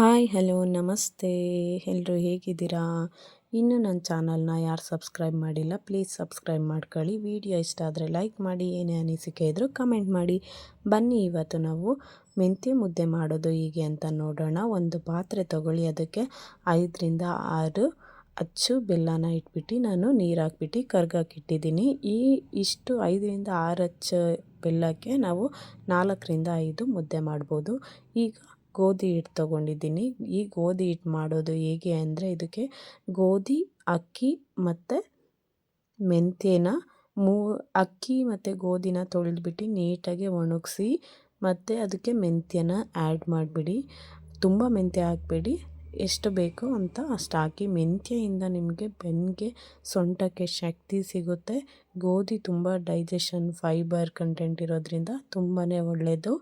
Hi, hello, ನಮಸ್ತೆ. ಎಲ್ಲರೂ ಹೇಗಿದ್ದೀರಾ? ಇನ್ನೂ ನನ್ನ ಚಾನಲ್ನ ಯಾರು ಸಬ್ಸ್ಕ್ರೈಬ್ ಮಾಡಿಲ್ಲ, ಪ್ಲೀಸ್ ಸಬ್ಸ್ಕ್ರೈಬ್ ಮಾಡ್ಕೊಳ್ಳಿ. ವಿಡಿಯೋ ಇಷ್ಟ ಆದರೆ ಲೈಕ್ ಮಾಡಿ, ಏನೇ ಅನಿಸಿಕೆ ಇದ್ದರೂ ಕಮೆಂಟ್ ಮಾಡಿ. ಬನ್ನಿ, ಇವತ್ತು ನಾವು ಮೆಂತ್ಯ ಮುದ್ದೆ ಮಾಡೋದು ಹೀಗೆ ಅಂತ ನೋಡೋಣ. ಒಂದು ಪಾತ್ರೆ ತೊಗೊಳ್ಳಿ, ಅದಕ್ಕೆ ಐದರಿಂದ ಆರು ಅಚ್ಚು ಬೆಲ್ಲನ ಇಟ್ಬಿಟ್ಟು ನಾನು ನೀರು ಹಾಕ್ಬಿಟ್ಟು ಕರ್ಗಾಕಿಟ್ಟಿದ್ದೀನಿ ಈ ಇಷ್ಟು ಐದರಿಂದ ಆರು ಅಚ್ಚು ಬೆಲ್ಲಕ್ಕೆ ನಾವು ನಾಲ್ಕರಿಂದ ಐದು ಮುದ್ದೆ ಮಾಡ್ಬೋದು. ಈಗ ಗೋಧಿ ಹಿಟ್ಟು ತೊಗೊಂಡಿದ್ದೀನಿ. ಈ ಗೋಧಿ ಹಿಟ್ಟು ಮಾಡೋದು ಹೇಗೆ ಅಂದರೆ ಇದಕ್ಕೆ ಗೋಧಿ, ಅಕ್ಕಿ ಮತ್ತು ಮೆಂತ್ಯನ ಮೂ, ಅಕ್ಕಿ ಮತ್ತು ಗೋಧಿನ ತೊಳೆದ್ಬಿಟ್ಟು ನೀಟಾಗಿ ಒಣಗಿಸಿ ಮತ್ತು ಅದಕ್ಕೆ ಮೆಂತ್ಯನ ಆ್ಯಡ್ ಮಾಡಿಬಿಡಿ. ತುಂಬ ಮೆಂತ್ಯ ಹಾಕಬೇಡಿ. ಎಷ್ಟು ಬೇಕೋ ಅಂತ ಅಷ್ಟು ಹಾಕಿ. ಮೆಂತ್ಯೆಯಿಂದ ನಿಮಗೆ ಬೆನ್ನಿಗೆ ಸೊಂಟಕ್ಕೆ ಶಕ್ತಿ ಸಿಗುತ್ತೆ. ಗೋಧಿ ತುಂಬ ಡೈಜೆಷನ್ ಫೈಬರ್ ಕಂಟೆಂಟ್ ಇರೋದ್ರಿಂದ ತುಂಬಾ ಒಳ್ಳೆಯದು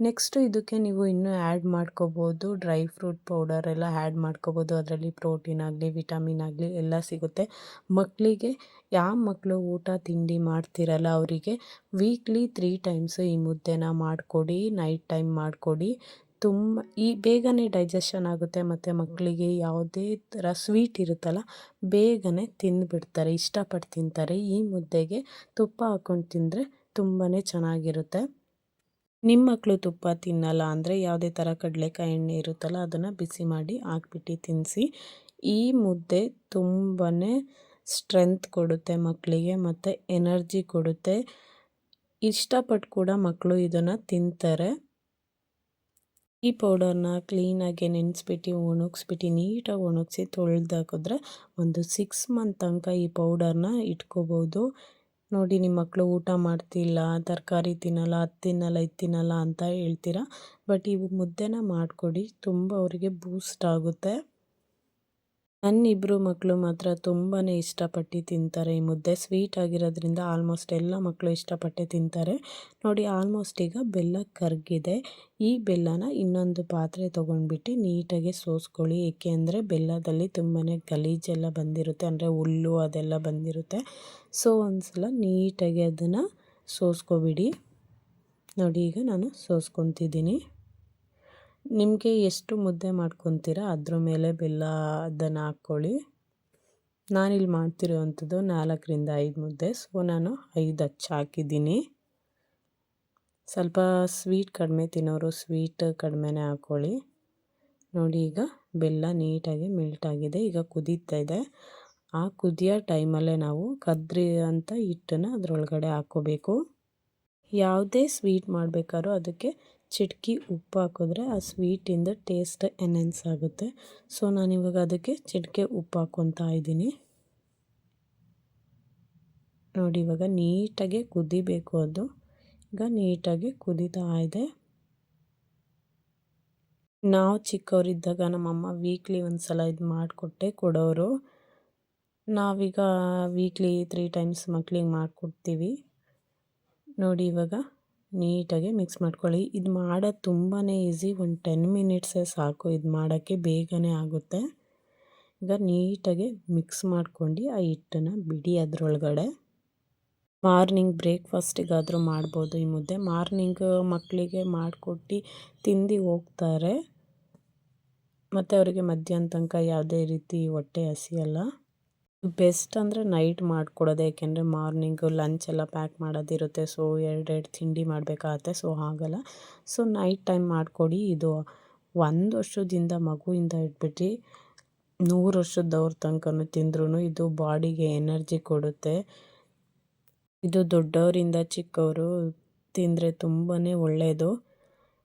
ನೆಕ್ಸ್ಟು ಇದಕ್ಕೆ ನೀವು ಇನ್ನೂ ಆ್ಯಡ್ ಮಾಡ್ಕೋಬೋದು ಡ್ರೈ ಫ್ರೂಟ್ ಪೌಡರ್ ಎಲ್ಲ ಆ್ಯಡ್ ಮಾಡ್ಕೋಬೋದು. ಅದರಲ್ಲಿ ಪ್ರೋಟೀನ್ ಆಗಲಿ ವಿಟಮಿನ್ ಆಗಲಿ ಎಲ್ಲ ಸಿಗುತ್ತೆ. ಮಕ್ಕಳಿಗೆ ಯಾವ ಮಕ್ಕಳು ಊಟ, ತಿಂಡಿ ಮಾಡ್ತಿರಲ್ಲ ಅವರಿಗೆ ವೀಕ್ಲಿ ತ್ರೀ ಟೈಮ್ಸು ಈ ಮುದ್ದೆನ ಮಾಡಿಕೊಡಿ ನೈಟ್ ಟೈಮ್ ಮಾಡಿಕೊಡಿ. ತುಂಬ, ಈ ಬೇಗನೆ ಡೈಜೆಷನ್ ಆಗುತ್ತೆ ಮತ್ತು ಮಕ್ಕಳಿಗೆ ಯಾವುದೇ ಥರ ಸ್ವೀಟ್ ಇರುತ್ತಲ್ಲ, ಬೇಗನೆ ತಿಂದುಬಿಡ್ತಾರೆ, ಇಷ್ಟಪಟ್ಟು ತಿಂತಾರೆ. ಈ ಮುದ್ದೆಗೆ ತುಪ್ಪ ಹಾಕ್ಕೊಂಡು ತಿಂದರೆ ತುಂಬಾ ಚೆನ್ನಾಗಿರುತ್ತೆ. ನಿಮ್ಮ ಮಕ್ಕಳು ತುಪ್ಪ ತಿನ್ನಲ್ಲ ಅಂದರೆ ಯಾವುದೇ ಥರ ಕಡಲೆಕಾಯಿ ಎಣ್ಣೆ ಇರುತ್ತಲ್ಲ ಅದನ್ನು ಬಿಸಿ ಮಾಡಿ ಹಾಕ್ಬಿಟ್ಟು ತಿನ್ನಿಸಿ ಈ ಮುದ್ದೆ ತುಂಬಾ ಸ್ಟ್ರೆಂತ್ ಕೊಡುತ್ತೆ ಮಕ್ಕಳಿಗೆ ಮತ್ತು ಎನರ್ಜಿ ಕೊಡುತ್ತೆ. ಇಷ್ಟಪಟ್ಟು ಕೂಡ ಮಕ್ಕಳು ಇದನ್ನು ತಿಂತಾರೆ. ಈ ಪೌಡರ್ನ ಕ್ಲೀನಾಗಿ ನೆನೆಸ್ಬಿಟ್ಟು, ಒಣಗಿಸ್ಬಿಟ್ಟು, ನೀಟಾಗಿ ಒಣಗಿಸಿ ತೊಳೆದಾಕಿದ್ರೆ ಒಂದು ಸಿಕ್ಸ್ ಮಂತ್ ತನಕ ಈ ಪೌಡರ್ನ ಇಟ್ಕೋಬೋದು. ನೋಡಿ ನಿಮ್ಮ ಮಕ್ಕಳು ಊಟ ಮಾಡ್ತಿಲ್ಲ, ತರಕಾರಿ ತಿನ್ನಲ್ಲ, ಅದು ತಿನ್ನಲ್ಲ, ಇದು ತಿನ್ನಲ್ಲ ಅಂತ ಹೇಳ್ತೀರಾ? ಬಟ್ ಇವು ಮುದ್ದೆನ ಮಾಡಿಕೊಡಿ, ತುಂಬ ಅವರಿಗೆ ಬೂಸ್ಟ್ ಆಗುತ್ತೆ. ನನ್ನಿಬ್ಬರು ಮಕ್ಕಳು ಮಾತ್ರ ತುಂಬಾ ಇಷ್ಟಪಟ್ಟು ತಿಂತಾರೆ. ಈ ಮುದ್ದೆ ಸ್ವೀಟ್ ಆಗಿರೋದ್ರಿಂದ ಆಲ್ಮೋಸ್ಟ್ ಎಲ್ಲ ಮಕ್ಕಳು ಇಷ್ಟಪಟ್ಟು ತಿಂತಾರೆ. ನೋಡಿ, ಆಲ್ಮೋಸ್ಟ್ ಈಗ ಬೆಲ್ಲ ಕರಗಿದೆ. ಈ ಬೆಲ್ಲನ ಇನ್ನೊಂದು ಪಾತ್ರೆ ತೊಗೊಂಡ್ಬಿಟ್ಟು ನೀಟಾಗಿ ಸೋಸ್ಕೊಳ್ಳಿ. ಏಕೆ ಅಂದರೆ ಬೆಲ್ಲದಲ್ಲಿ ತುಂಬಾ ಗಲೀಜೆಲ್ಲ ಬಂದಿರುತ್ತೆ. ಅಂದರೆ ಹುಲ್ಲು ಅದೆಲ್ಲ ಬಂದಿರುತ್ತೆ. ಸೊ ಒಂದು ಸಲ ನೀಟಾಗಿ ಅದನ್ನು ಸೋಸ್ಕೊಬಿಡಿ. ನೋಡಿ, ಈಗ ನಾನು ಸೋಸ್ಕೊತಿದ್ದೀನಿ. ನಿಮಗೆ ಎಷ್ಟು ಮುದ್ದೆ ಮಾಡ್ಕೊತೀರ? ಅದ್ರ ಮೇಲೆ ಬೆಲ್ಲ ಅದನ್ನು ಹಾಕ್ಕೊಳ್ಳಿ. ನಾನಿಲ್ಲಿ ಮಾಡ್ತಿರೋವಂಥದ್ದು ನಾಲ್ಕರಿಂದ ಐದು ಮುದ್ದೆ. ಸೊ, ನಾನು ಐದು ಹಚ್ಚ ಹಾಕಿದ್ದೀನಿ. ಸ್ವಲ್ಪ ಸ್ವೀಟ್ ಕಡಿಮೆ ತಿನ್ನೋರು ಸ್ವೀಟ್ ಕಡಿಮೆನೇ ಹಾಕ್ಕೊಳ್ಳಿ. ನೋಡಿ, ಈಗ ಬೆಲ್ಲ ನೀಟಾಗಿ ಮಿಲ್ಟ್ ಆಗಿದೆ. ಈಗ ಕುದೀತಾ ಇದೆ. ಆ ಕುದಿಯೋ ಟೈಮಲ್ಲೇ ನಾವು ಕದ್ರಿ ಅಂತ ಹಿಟ್ಟನ್ನು ಅದರೊಳಗಡೆ ಹಾಕ್ಕೋಬೇಕು. ಯಾವುದೇ ಸ್ವೀಟ್ ಮಾಡಬೇಕಾದ್ರೂ ಅದಕ್ಕೆ ಚಿಟಕಿ ಉಪ್ಪು ಹಾಕಿದ್ರೆ ಆ ಸ್ವೀಟಿಂದ ಟೇಸ್ಟ್ ಎನ್ಹೆನ್ಸ್ ಆಗುತ್ತೆ. ಸೊ ನಾನಿವಾಗ ಅದಕ್ಕೆ ಚಿಟಿಕೆ ಉಪ್ಪು ಹಾಕ್ಕೊತಾ ಇದ್ದೀನಿ. ನೋಡಿ, ಇವಾಗ ನೀಟಾಗಿ ಕುದಿಬೇಕು ಅದು. ಈಗ ನೀಟಾಗಿ ಕುದೀತಾ ಇದೆ. ನಾವು ಚಿಕ್ಕವರಿದ್ದಾಗ ನಮ್ಮಮ್ಮ ವೀಕ್ಲಿ ಒಂದು ಸಲ ಇದು ಮಾಡಿಕೊಟ್ಟೆ ಕೊಡೋರು. ನಾವೀಗ ವೀಕ್ಲಿ ತ್ರೀ ಟೈಮ್ಸ್ ಮಕ್ಳಿಗೆ ಮಾಡಿಕೊಡ್ತೀವಿ. ನೋಡಿ, ಇವಾಗ ನೀಟಾಗಿ ಮಿಕ್ಸ್ ಮಾಡ್ಕೊಳ್ಳಿ. ಇದು ಮಾಡೋದು ತುಂಬಾ ಈಸಿ, ಒಂದು ಟೆನ್ ಮಿನಿಟ್ಸೇ ಸಾಕು. ಇದು ಮಾಡೋಕ್ಕೆ ಬೇಗನೆ ಆಗುತ್ತೆ. ಈಗ ನೀಟಾಗಿ ಮಿಕ್ಸ್ ಮಾಡ್ಕೊಂಡು ಆ ಹಿಟ್ಟನ್ನು ಬಿಡಿ ಅದರೊಳಗಡೆ. ಮಾರ್ನಿಂಗ್ ಬ್ರೇಕ್ಫಾಸ್ಟಿಗಾದರೂ ಮಾಡ್ಬೋದು. ಈ ಮುದ್ದೆ ಮಾರ್ನಿಂಗ್ ಮಕ್ಕಳಿಗೆ ಮಾಡಿಕೊಟ್ಟು ತಿಂದು ಹೋಗ್ತಾರೆ. ಮತ್ತು ಅವರಿಗೆ ಮಧ್ಯಾಹ್ನ ತನಕ ಯಾವುದೇ ರೀತಿ ಹೊಟ್ಟೆ ಹಸಿಯಲ್ಲ. ಬೆಸ್ಟ್ ಅಂದರೆ ನೈಟ್ ಮಾಡ್ಕೊಡೋದು ಏಕೆಂದರೆ ಮಾರ್ನಿಂಗು ಲಂಚ್ ಎಲ್ಲ ಪ್ಯಾಕ್ ಮಾಡೋದಿರುತ್ತೆ. ಸೊ, ಎರಡೆರಡು ತಿಂಡಿ ಮಾಡಬೇಕಾಗತ್ತೆ. ಸೊ ಆಗಲ್ಲ ಸೊ, ನೈಟ್ ಟೈಮ್ ಮಾಡಿಕೊಡಿ. ಇದು ಒಂದು ವರ್ಷದಿಂದ ಮಗುವಿಂದ ಇಟ್ಬಿಟ್ಟು ನೂರು ವರ್ಷದವ್ರ ತನಕನೂ ತಿಂದ್ರೂ ಇದು ಬಾಡಿಗೆ ಎನರ್ಜಿ ಕೊಡುತ್ತೆ. ಇದು ದೊಡ್ಡವರಿಂದ ಚಿಕ್ಕವರು ತಿಂದರೆ ತುಂಬಾ ಒಳ್ಳೆಯದು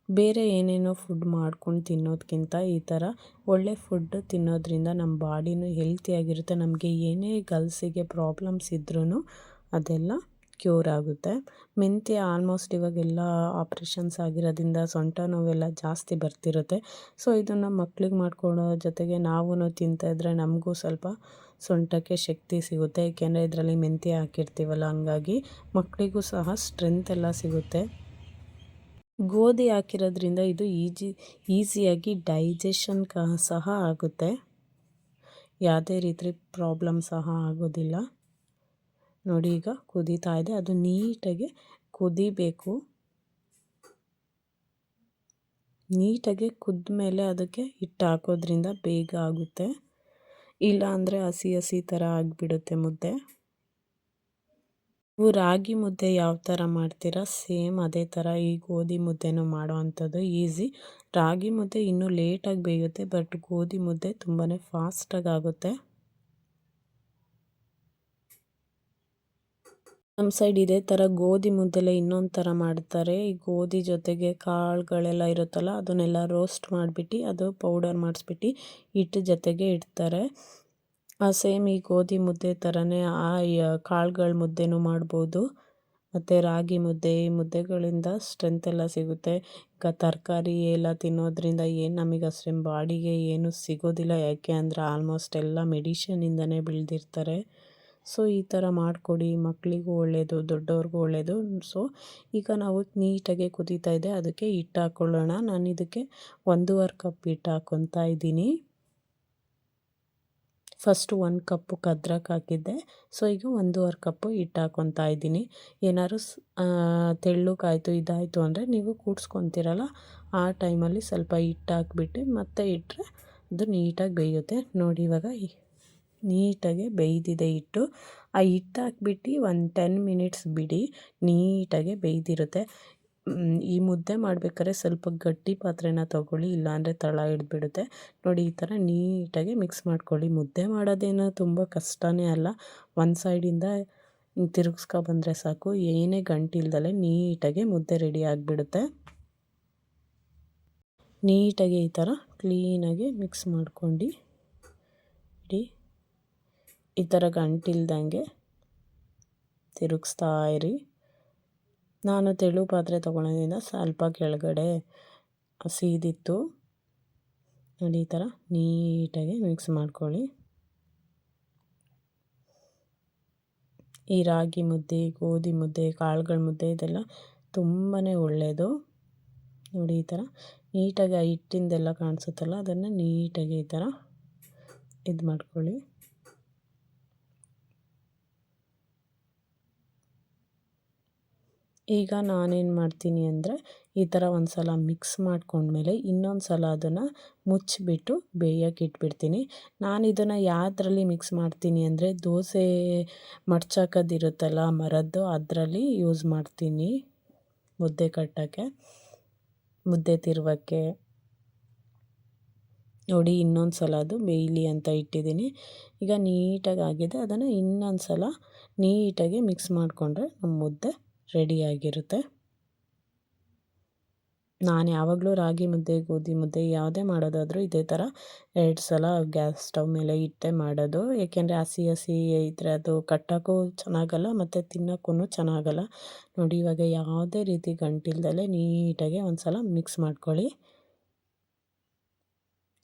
ಬೇರೆ ಏನೇನೋ ಫುಡ್ ಮಾಡ್ಕೊಂಡು ತಿನ್ನೋದಕ್ಕಿಂತ ಈ ಥರ ಒಳ್ಳೆ ಫುಡ್ ತಿನ್ನೋದ್ರಿಂದ ನಮ್ಮ ಬಾಡಿನೂ ಹೆಲ್ತಿಯಾಗಿರುತ್ತೆ ನಮಗೆ ಏನೇ ಗಲ್ಸಿಗೆ ಪ್ರಾಬ್ಲಮ್ಸ್ ಇದ್ರೂ ಅದೆಲ್ಲ ಕ್ಯೂರ್ ಆಗುತ್ತೆ. ಮೆಂತ್ಯ ಆಲ್ಮೋಸ್ಟ್ ಇವಾಗೆಲ್ಲ ಆಪ್ರೇಷನ್ಸ್ ಆಗಿರೋದ್ರಿಂದ ಸೊಂಟ ನೋವೆಲ್ಲ ಜಾಸ್ತಿ ಬರ್ತಿರುತ್ತೆ. ಸೊ ಇದನ್ನು ಮಕ್ಳಿಗೆ ಮಾಡ್ಕೊಳ್ಳೋ ಜೊತೆಗೆ ನಾವೂ ತಿಂತಾಯಿದ್ರೆ ನಮಗೂ ಸ್ವಲ್ಪ ಸೊಂಟಕ್ಕೆ ಶಕ್ತಿ ಸಿಗುತ್ತೆ. ಏಕೆಂದರೆ ಇದರಲ್ಲಿ ಮೆಂತ್ಯ ಹಾಕಿರ್ತೀವಲ್ಲ, ಹಂಗಾಗಿ ಮಕ್ಕಳಿಗೂ ಸಹ ಸ್ಟ್ರೆಂತ್ ಎಲ್ಲ ಸಿಗುತ್ತೆ. ಗೋಧಿ ಹಾಕಿರೋದ್ರಿಂದ ಇದು ಈಜಿ, ಈಸಿಯಾಗಿ ಡೈಜೆಷನ್ ಕ ಸಹ ಆಗುತ್ತೆ. ಯಾವುದೇ ರೀತಿ ಪ್ರಾಬ್ಲಮ್ ಸಹ ಆಗೋದಿಲ್ಲ. ನೋಡಿ ಈಗ ಕುದೀತಾ ಇದೆ. ಅದು ನೀಟಾಗಿ ಕುದಿಬೇಕು. ನೀಟಾಗಿ ಕುದ್ದ ಮೇಲೆ ಅದಕ್ಕೆ ಹಿಟ್ಟು ಹಾಕೋದ್ರಿಂದ ಬೇಗ ಆಗುತ್ತೆ. ಇಲ್ಲ ಅಂದರೆ ಹಸಿ ಹಸಿ ಥರ ಆಗಿಬಿಡುತ್ತೆ ಮುದ್ದೆ. ನೀವು ರಾಗಿ ಮುದ್ದೆ ಯಾವ ಥರ ಮಾಡ್ತೀರಾ? ಸೇಮ್ ಅದೇ ಥರ ಈ ಗೋಧಿ ಮುದ್ದೆನೂ ಮಾಡೋ ಅಂಥದ್ದು ಈಸಿ. ರಾಗಿ ಮುದ್ದೆ ಇನ್ನೂ ಲೇಟಾಗಿ ಬೇಯುತ್ತೆ ಬಟ್ ಗೋಧಿ ಮುದ್ದೆ ತುಂಬಾ ಫಾಸ್ಟಾಗಿ ಆಗುತ್ತೆ. ನಮ್ಮ ಸೈಡ್ ಇದೇ ಥರ ಗೋಧಿ ಮುದ್ದೆಲೆ ಇನ್ನೊಂದು ಥರ ಮಾಡ್ತಾರೆ. ಈ ಗೋಧಿ ಜೊತೆಗೆ ಕಾಳುಗಳೆಲ್ಲ ಇರುತ್ತಲ್ಲ, ಅದನ್ನೆಲ್ಲ ರೋಸ್ಟ್ ಮಾಡಿಬಿಟ್ಟು, ಅದು ಪೌಡರ್ ಮಾಡಿಸ್ಬಿಟ್ಟು ಹಿಟ್ಟು ಜೊತೆಗೆ ಇಡ್ತಾರೆ. ಸೇಮ್ ಈ ಗೋಧಿ ಮುದ್ದೆ ಥರನೇ ಆ ಕಾಳುಗಳ ಮುದ್ದೆನೂ ಮಾಡ್ಬೋದು. ಮತ್ತು ರಾಗಿ ಮುದ್ದೆ, ಈ ಮುದ್ದೆಗಳಿಂದ ಸ್ಟ್ರೆಂತ್ ಎಲ್ಲ ಸಿಗುತ್ತೆ. ಈಗ ತರಕಾರಿ ಎಲ್ಲ ತಿನ್ನೋದ್ರಿಂದ ಏನು ನಮಗೆ ಅಷ್ಟೇ ಬಾಡಿಗೆ ಏನು ಸಿಗೋದಿಲ್ಲ. ಯಾಕೆ ಅಂದರೆ ಆಲ್ಮೋಸ್ಟ್ ಎಲ್ಲ ಮೆಡಿಷನಿಂದನೇ ಬೆಳೆದಿರ್ತಾರೆ. ಸೊ ಈ ಥರ ಮಾಡಿಕೊಡಿ. ಮಕ್ಕಳಿಗೂ ಒಳ್ಳೆಯದು ದೊಡ್ಡವ್ರಿಗೂ ಒಳ್ಳೆಯದು ಸೊ ಈಗ ನಾವು ನೀಟಾಗಿ ಕುದೀತಾ ಇದೆ. ಅದಕ್ಕೆ ಹಿಟ್ಟು ಹಾಕ್ಕೊಳ್ಳೋಣ ನಾನು ಇದಕ್ಕೆ ಒಂದೂವರೆ ಕಪ್ ಹಿಟ್ಟು ಹಾಕ್ಕೊತಾ ಇದ್ದೀನಿ. ಫಸ್ಟು ಒಂದು ಕಪ್ಪು ಕದ್ರಕ್ಕೆ ಹಾಕಿದ್ದೆ. ಸೊ ಈಗ ಒಂದೂವರೆ ಕಪ್ಪು ಹಿಟ್ಟು ಹಾಕ್ಕೊತಾ ಇದ್ದೀನಿ. ಏನಾದ್ರು ತೆಳ್ಳಗಾಯ್ತು ಇದಾಯಿತು ಅಂದರೆ ನೀವು ಕೂಡ್ಸ್ಕೊತೀರಲ್ಲ, ಆ ಟೈಮಲ್ಲಿ ಸ್ವಲ್ಪ ಹಿಟ್ಟು ಹಾಕ್ಬಿಟ್ಟು ಮತ್ತೆ ಇಟ್ಟರೆ ಅದು ನೀಟಾಗಿ ಬೇಯುತ್ತೆ. ನೋಡಿ ಇವಾಗ ನೀಟಾಗಿ ಬೇಯ್ದಿದೆ ಹಿಟ್ಟು. ಆ ಹಿಟ್ಟು ಹಾಕ್ಬಿಟ್ಟು ಒಂದು ಟೆನ್ ಮಿನಿಟ್ಸ್ ಬಿಡಿ, ನೀಟಾಗಿ ಬೇಯ್ದಿರುತ್ತೆ. ಈ ಮುದ್ದೆ ಮಾಡ್ಬೇಕಾದ್ರೆ ಸ್ವಲ್ಪ ಗಟ್ಟಿ ಪಾತ್ರೆನ ತೊಗೊಳ್ಳಿ, ಇಲ್ಲಾಂದರೆ ತಳ ಹಿಡ್ಬಿಡುತ್ತೆ ನೋಡಿ, ಈ ಥರ ನೀಟಾಗಿ ಮಿಕ್ಸ್ ಮಾಡ್ಕೊಳ್ಳಿ. ಮುದ್ದೆ ಮಾಡೋದೇನೋ ತುಂಬ ಕಷ್ಟನೇ ಅಲ್ಲ. ಒಂದು ಸೈಡಿಂದ ತಿರುಗಿಸ್ಕೊ ಬಂದರೆ ಸಾಕು. ಏನೇ ಗಂಟಿಲ್ದಲೆ ನೀಟಾಗಿ ಮುದ್ದೆ ರೆಡಿ ಆಗಿಬಿಡುತ್ತೆ. ನೀಟಾಗಿ ಈ ಥರ ಕ್ಲೀನಾಗಿ ಮಿಕ್ಸ್ ಮಾಡ್ಕೊಂಡು ಇಡಿ. ಈ ಥರ ಗಂಟಿಲ್ದಂಗೆ ತಿರುಗಿಸ್ತಾ ಇರಿ. ನಾನು ತೆಳು ಪಾತ್ರೆ ತೊಗೊಳೋದ್ರಿಂದ ಸ್ವಲ್ಪ ಕೆಳಗಡೆ ಸೀದಿತ್ತು ನೋಡಿ ಈ ಥರ ನೀಟಾಗಿ ಮಿಕ್ಸ್ ಮಾಡ್ಕೊಳ್ಳಿ. ಈ ರಾಗಿ ಮುದ್ದೆ, ಗೋಧಿ ಮುದ್ದೆ, ಕಾಳುಗಳ ಮುದ್ದೆ ಇದೆಲ್ಲ ತುಂಬಾ ಒಳ್ಳೆಯದು. ನೋಡಿ ಈ ಥರ ನೀಟಾಗಿ ಆ ಹಿಟ್ಟಿಂದೆಲ್ಲ ಕಾಣಿಸುತ್ತಲ್ಲ, ಅದನ್ನು ನೀಟಾಗಿ ಈ ಥರ ಇದು ಮಾಡ್ಕೊಳ್ಳಿ ಈಗ ನಾನೇನು ಮಾಡ್ತೀನಿ ಅಂದರೆ ಈ ಥರ ಒಂದು ಸಲ ಮಿಕ್ಸ್ ಮಾಡ್ಕೊಂಡ್ಮೇಲೆ ಇನ್ನೊಂದು ಸಲ ಅದನ್ನು ಮುಚ್ಚಿಬಿಟ್ಟು ಬೇಯಕ್ಕೆ ಇಟ್ಬಿಡ್ತೀನಿ. ನಾನು ಇದನ್ನು ಯಾವುದ್ರಲ್ಲಿ ಮಿಕ್ಸ್ ಮಾಡ್ತೀನಿ ಅಂದರೆ ದೋಸೆ ಮಡ್ಚಾಕೋದಿರುತ್ತಲ್ಲ ಮರದ್ದು ಅದರಲ್ಲಿ ಯೂಸ್ ಮಾಡ್ತೀನಿ. ಮುದ್ದೆ ಕಟ್ಟೋಕ್ಕೆ, ಮುದ್ದೆ ತಿರುವಕ್ಕೆ. ನೋಡಿ ಇನ್ನೊಂದು ಸಲ ಅದು ಬೇಯಲಿ ಅಂತ ಇಟ್ಟಿದ್ದೀನಿ. ಈಗ ನೀಟಾಗಿ ಆಗಿದೆ. ಅದನ್ನು ಇನ್ನೊಂದು ಸಲ ನೀಟಾಗಿ ಮಿಕ್ಸ್ ಮಾಡಿಕೊಂಡ್ರೆ ನಮ್ಮ ಮುದ್ದೆ ರೆಡಿಯಾಗಿರುತ್ತೆ ನಾನು ಯಾವಾಗಲೂ ರಾಗಿ ಮುದ್ದೆ, ಗೋಧಿ ಮುದ್ದೆ ಯಾವುದೇ ಮಾಡೋದಾದರೂ ಇದೇ ಥರ ಎರಡು ಸಲ ಗ್ಯಾಸ್ ಸ್ಟವ್ ಮೇಲೆ ಇಟ್ಟೆ ಮಾಡೋದು. ಏಕೆಂದರೆ ಹಸಿ ಹಸಿ ಇದ್ದರೆ ಅದು ಕಟ್ಟೋಕ್ಕೂ ಚೆನ್ನಾಗಲ್ಲ ಮತ್ತು ತಿನ್ನೋಕ್ಕೂ ಚೆನ್ನಾಗಲ್ಲ. ನೋಡಿ ಇವಾಗ ಯಾವುದೇ ರೀತಿ ಗಂಟಿಲ್ದಲೆ ನೀಟಾಗಿ ಒಂದು ಸಲ ಮಿಕ್ಸ್ ಮಾಡ್ಕೊಳ್ಳಿ.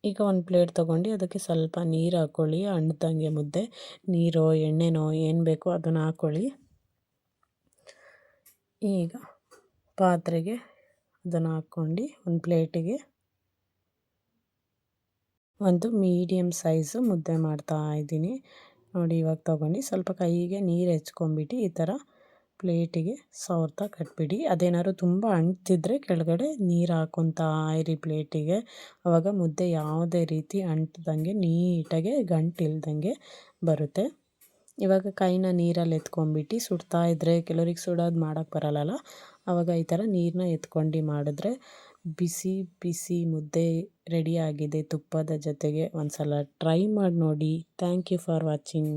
ಈಗ ಒಂದು ಪ್ಲೇಟ್ ತೊಗೊಂಡು ಅದಕ್ಕೆ ಸ್ವಲ್ಪ ನೀರು ಹಾಕ್ಕೊಳ್ಳಿ ತಂಗೆ ಮುದ್ದೆ, ನೀರೋ, ಎಣ್ಣೆನೋ ಏನು ಬೇಕೋ ಅದನ್ನು ಹಾಕ್ಕೊಳ್ಳಿ ಈಗ ಪಾತ್ರೆಗೆ ಅದನ್ನು ಹಾಕ್ಕೊಂಡು ಒಂದು ಪ್ಲೇಟಿಗೆ ಒಂದು ಮೀಡಿಯಮ್ ಸೈಜು ಮುದ್ದೆ ಮಾಡ್ತಾ ಇದ್ದೀನಿ. ನೋಡಿ, ಇವಾಗ ತೊಗೊಂಡು ಸ್ವಲ್ಪ ಕೈಗೆ ನೀರು ಹೆಚ್ಕೊಂಬಿಟ್ಟು ಈ ಥರ ಪ್ಲೇಟಿಗೆ ಸವರ್ತಾ ಕಟ್ಬಿಡಿ. ಅದೇನಾದ್ರು ತುಂಬ ಅಂಟಿದ್ರೆ ಕೆಳಗಡೆ ನೀರು ಹಾಕೊತಾ ಇರಿ ಪ್ಲೇಟಿಗೆ. ಆವಾಗ ಮುದ್ದೆ ಯಾವುದೇ ರೀತಿ ಅಂಟ್ದಂಗೆ ನೀಟಾಗೆ ಗಂಟಿಲ್ದಂಗೆ ಬರುತ್ತೆ. ಇವಾಗ ಕೈನ ನೀರಲ್ಲಿ ಎತ್ಕೊಂಡ್ಬಿಟ್ಟು ಸುಡ್ತಾ ಇದ್ದರೆ ಕೆಲವ್ರಿಗೆ ಸುಡೋದು ಮಾಡೋಕ್ಕೆ ಬರಲ್ಲಲ್ಲ ಆವಾಗ ಈ ಥರ ನೀರನ್ನ ಎತ್ಕೊಂಡು ಮಾಡಿದ್ರೆ ಬಿಸಿ ಬಿಸಿ ಮುದ್ದೆ ರೆಡಿಯಾಗಿದೆ ತುಪ್ಪದ ಜೊತೆಗೆ ಒಂದು ಸಲ ಟ್ರೈ ಮಾಡಿ ನೋಡಿ. Thank you for watching.